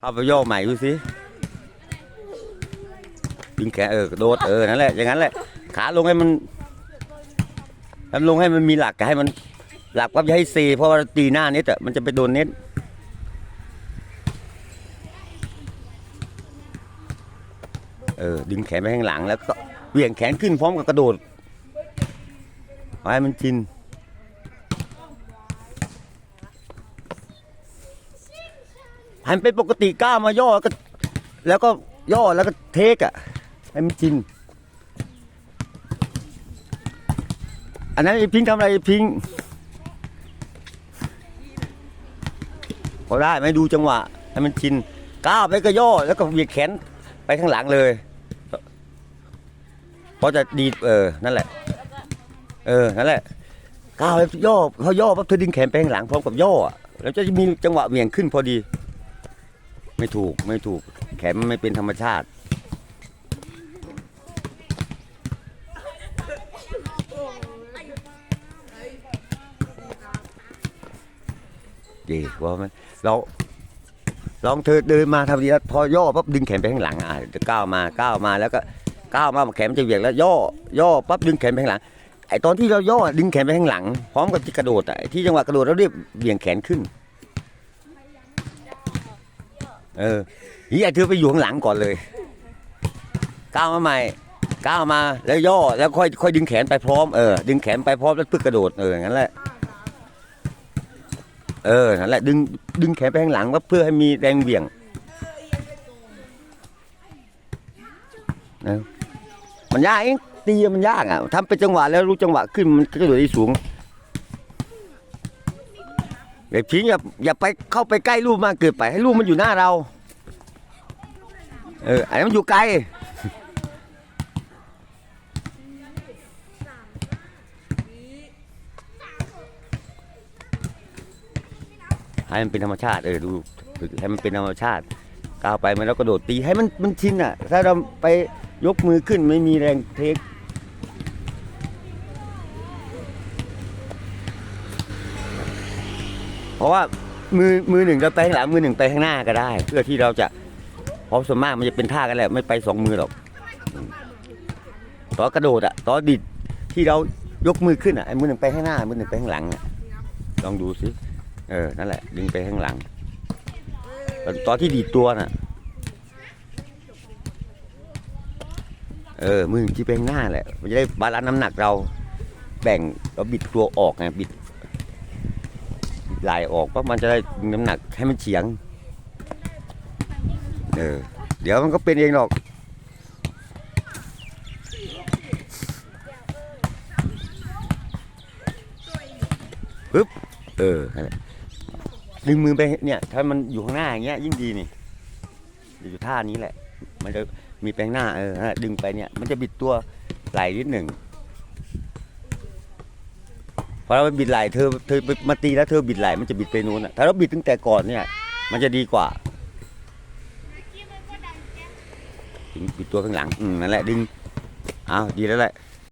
เอาไปโยกใหม่ดูสิดึงแขนเออกระโดดเออนั่นแหละอย่างนั้นแหละ ขาลงให้มันทำลงให้มันมีหลักให้มันหลักก็อย่าให้เซเพราะว่าตีหน้าเน็ตอะมันจะไปโดนเน็ตเออดึงแขนไปข้างหลังแล้วก็เหวี่ยงแขนขึ้นพร้อมกับกระโดดเอาให้มันชิน หันเป็นปกติก้ามาย่อแล้วก็ แล้วก็ย่อแล้วก็เทคอะให้มันชิน อันนั้นไอ้พิงทำอะไรไอ้พิงพอได้ไหมดูจังหวะให้มันชินก้าวไปก็ย่อแล้วก็เวียดแขนไปข้างหลังเลยพอจะดีเออนั่นแหละ เออนั่นแหละก้าวไปย่อเขาย่อปั๊บเธอดึงแขนไปข้างหลังพร้อมกับย่อแล้วจะมีจังหวะเหวี่ยงขึ้นพอดี ไม่ถูกไม่ถูก แขนมันไม่เป็นธรรมชาติ ดีว่ามันเราลองเธอเดินมาทำดีแล้วพอย่อปั๊บดึงแขนไปข้างหลังอะจะก้าวมาก้าวมาแล้วก็ก้าวมาแขนมันจะเหวี่ยงแล้ว ย่อย่อปั๊บดึงแขนไปข้างหลังไอตอนที่เราย่อดึงแขนไปข้างหลัง พร้อมกับที่กระโดดอะที่จังหวะกระโดดเราเรียกเหวี่ยงแขนขึ้น เออนี่ไอ้เธอไปอยู่ข้างหลังก่อนเลย ก้าวมาใหม่ ก้าวมาแล้วย่อแล้วค่อยค่อยดึงแขนไปพร้อมเออดึงแขนไปพร้อมแล้วพึ่งกระโดดเอออย่างนั้นแหละเออนั่นแหละดึงดึงแขนไปข้างหลังว่าเพื่อให้มีแรงเหวี่ยงนะมันยากเองตีมันยากอะทำเป็นจังหวะแล้วรู้จังหวะขึ้นมันก็จะโดดได้สูง เด็กพิงอย่าอย่าไปเข้าไปใกล้ลูกมากเกินไปให้ลูกมันอยู่หน้าเรา เอออันนี้มันอยู่ไกลให้มันเป็นธรรมชาติเออดูให้มันเป็นธรรมชาติก้าวไปมันแล้วกระโดดตีให้มันมันชินอะ ถ้าเราไปยกมือขึ้นไม่มีแรงเทค เพราะว่ามือมือหนึ่งเราไปข้างหลังมือหนึ่งไปข้างหน้าก็ได้ เพื่อที่เราจะเพราะส่วนมากมันจะเป็นท่ากันแหละไม่ไปสองมือหรอกตอนกระโดดอะตอนดิดที่เรายกมือขึ้นอะไอ้มือหนึ่งไปข้างหน้ามือหนึ่งไปข้างหลังอะลองดูสิเออนั่นแหละดึงไปข้างหลังตอนตอนที่ดีดตัวน่ะ เออมือที่ไปข้างหน้าแหละมันจะได้บาลานซ์น้ำหนักเรา แบ่งเราบิดตัวออกไงบิด ไหลออกเพราะมันจะได้น้ำหนักให้มันเฉียง เออ เดี๋ยวมันก็เป็นเองหรอกปึ๊บ เออดึงมือไปเนี่ย ถ้ามันอยู่ข้างหน้าอย่างเงี้ยยิ่งดีนี่อยู่ท่านี้แหละ มันจะมีแปลงหน้าเออนั่นแหละดึงไปเนี่ย มันจะบิดตัวไหลนิดหนึ่ง พอเราบิดไหลเธอเธอมาตีแล้วเธอบิดไหลมันจะบิดไปนู้นอะถ้าเราบิดตั้งแต่ก่อนเนี่ย มันจะดีกว่าดึงบิดตัวข้างหลังอืมนั่นแหละดึงเอาดีแล้วแหละ